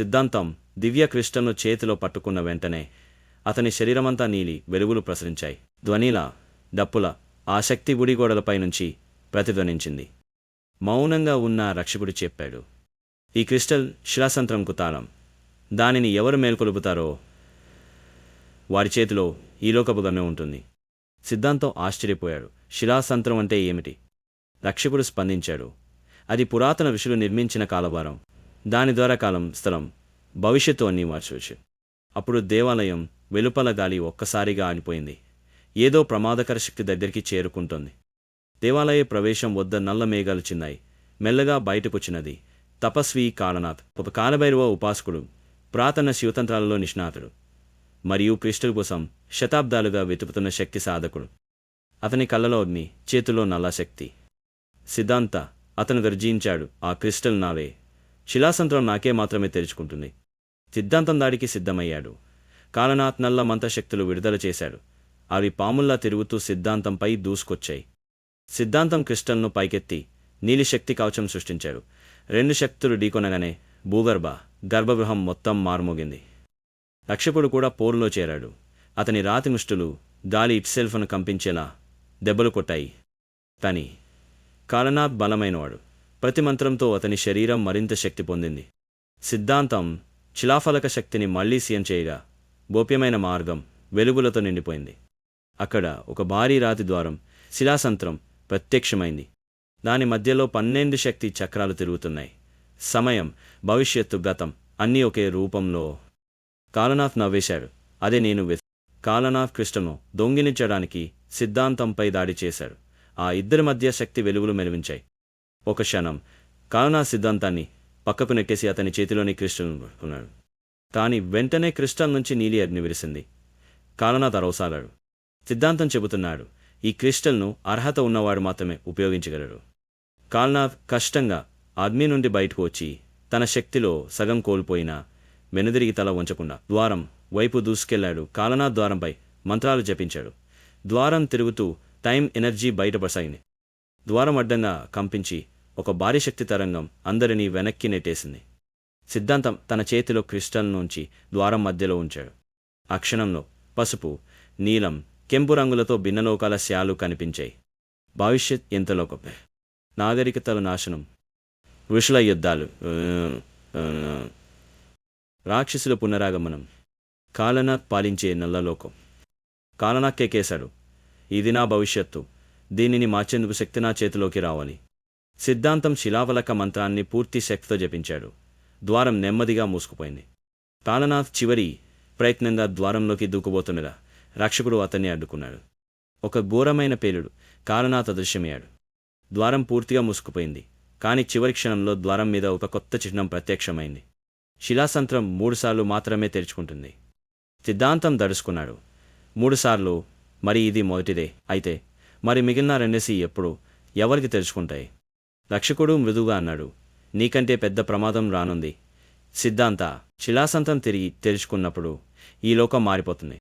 సిద్ధాంతం దివ్య క్రిస్టల్ను చేతిలో పట్టుకున్న వెంటనే అతని శరీరమంతా నీలి వెలుగులు ప్రసరించాయి. ధ్వనిల డప్పుల ఆ శక్తి గుడిగోడలపై నుంచి ప్రతిధ్వనించింది. మౌనంగా ఉన్న రక్షకుడు చెప్పాడు ఈ క్రిస్టల్ శిలాసంత్రంకు తాళం. దానిని ఎవరు మేల్కొలుపుతారో వారి చేతిలో ఈలోకపు గమ్యం ఉంటుంది. సిద్ధాంతం ఆశ్చర్యపోయాడు శిలాసంత్రం అంటే ఏమిటి? రక్షకుడు స్పందించాడు అది పురాతన ఋషులు నిర్మించిన కాలభారం. దాని ద్వారా కాలం స్థలం భవిష్యత్తు అన్నీ మార్చవచ్చు. అప్పుడు దేవాలయం వెలుపల గాలి ఒక్కసారిగా ఆనిపోయింది. ఏదో ప్రమాదకర శక్తి దగ్గరికి చేరుకుంటోంది. దేవాలయ ప్రవేశం వద్ద నల్ల మేఘాలు చిన్నాయి. మెల్లగా బయటకొచ్చినది తపస్వి కాలనాథ్ ఒక కాలభైరవ ఉపాసకుడు పురాతన శివతంత్రాలలో నిష్ణాతుడు మరియు క్రిస్టుల కోసం శతాబ్దాలుగా వెతుకుతున్న శక్తి సాధకుడు. అతని కళ్ళలో అగ్ని చేతిలో నల్ల శక్తి. సిద్ధాంత అతను గర్జించాడు ఆ క్రిస్టల్ నావే శిలాసంత్రం నాకే మాత్రమే తెరుచుకుంటుంది. సిద్ధాంతం దాడికి సిద్ధమయ్యాడు. కాలనాథ్ నల్ల మంత్రశక్తులు విడుదల చేశాడు. అవి పాముల్లా తిరుగుతూ సిద్ధాంతంపై దూసుకొచ్చాయి. సిద్ధాంతం క్రిస్టల్ను పైకెత్తి నీలిశక్తి కవచం సృష్టించాడు. రెండు శక్తులు ఢీకొనగానే భూగర్భ గర్భగృహం మొత్తం మారుమోగింది. రక్షకుడు కూడా పోరులో చేరాడు. అతని రాతి ముష్టులు గాలి ఇట్సెల్ఫ్ను కంపించేలా దెబ్బలు కొట్టాయి. కానీ కాలనాథ్ బలమైనవాడు. ప్రతి మంత్రంతో అతని శరీరం మరింత శక్తి పొందింది. సిద్ధాంతం శిలాఫలక శక్తిని మళ్ళీ సీఎం చేయగా గోప్యమైన మార్గం వెలుగులతో నిండిపోయింది. అక్కడ ఒక భారీ రాతి ద్వారం శిలాసంత్రం ప్రత్యక్షమైంది. దాని మధ్యలో పన్నెండు శక్తి చక్రాలు తిరుగుతున్నాయి. సమయం భవిష్యత్తు గతం అన్నీ ఒకే రూపంలో కాలనాథ్ నవ్వేశాడు. అదే నేను వె కాలనాథ్ కృష్ణను దొంగిలించడానికి సిద్ధాంతంపై దాడి చేశాడు. ఆ ఇద్దరి మధ్య శక్తి వెలుగులు మెలివించాయి ఒక క్షణం. కాలనాథ్ సిద్ధాంతాన్ని పక్కకు నెక్కేసి అతని చేతిలోని క్రిస్టల్ కాని వెంటనే క్రిస్టల్ నుంచి నీలి అగ్ని విరిసింది. కాలనాథ్ అరవసాగాడు సిద్ధాంతం చెబుతున్నాడు ఈ క్రిస్టల్ను అర్హత ఉన్నవాడు మాత్రమే ఉపయోగించగలడు. కాల్నా కష్టంగా అగ్ని నుండి బయటకు వచ్చి తన శక్తిలో సగం కోల్పోయినా వెనుదిరిగి తల వంచకుండా ద్వారం వైపు దూసుకెళ్ళాడు. కాలనా ద్వారంపై మంత్రాలు జపించాడు. ద్వారం తిరుగుతూ టైం ఎనర్జీ బయటపసాగింది ద్వారం అడ్డంగా కంపించి ఒక భారీ శక్తి తరంగం అందరినీ వెనక్కి నెట్టేసింది. సిద్ధాంతం తన చేతిలో క్రిస్టల్ నుంచి ద్వారం మధ్యలో ఉంచాడు. ఆ క్షణంలో పసుపు నీలం కెంపు రంగులతో భిన్నలోకాల శాలు కనిపించాయి. భవిష్యత్ ఎంతలోకమే గొప్ప నాగరికతల నాశనం. ఋషుల యుద్ధాలు. రాక్షసుల పునరాగమనం. కాలనాథ్ పాలించే నల్లలోకం. కాలనాథ్ కేకేశాడు ఇది నా భవిష్యత్తు. దీనిని మార్చేందుకు శక్తి నా చేతిలోకి రావాలి. సిద్ధాంతం శిలావలక మంత్రాన్ని పూర్తి శక్తితో జపించాడు. ద్వారం నెమ్మదిగా మూసుకుపోయింది. తాళనాథ్ చివరి ప్రయత్నంగా ద్వారంలోకి దూకుపోతుండగా రక్షకుడు అతన్ని అడ్డుకున్నాడు. ఒక ఘోరమైన పేలుడు కాలనాథ్ అదృశ్యమయ్యాడు. ద్వారం పూర్తిగా మూసుకుపోయింది కాని చివరి క్షణంలో ద్వారం మీద ఒక కొత్త చిహ్నం ప్రత్యక్షమైంది. శిలాసంత్రం మూడుసార్లు మాత్రమే తెరుచుకుంటుంది. సిద్ధాంతం దడుచుకున్నాడు. మూడుసార్లు మరి ఇది మొదటిదే అయితే మరి మిగిలిన రెండేసి ఎప్పుడు ఎవరికి తెరుచుకుంటాయి? రక్షకుడు మృదువుగా అన్నాడు. నీకంటే పెద్ద ప్రమాదం రానుంది. సిద్ధాంత శిలాసంతం తిరిగి తెరుచుకున్నప్పుడు ఈ లోకం మారిపోతుంది.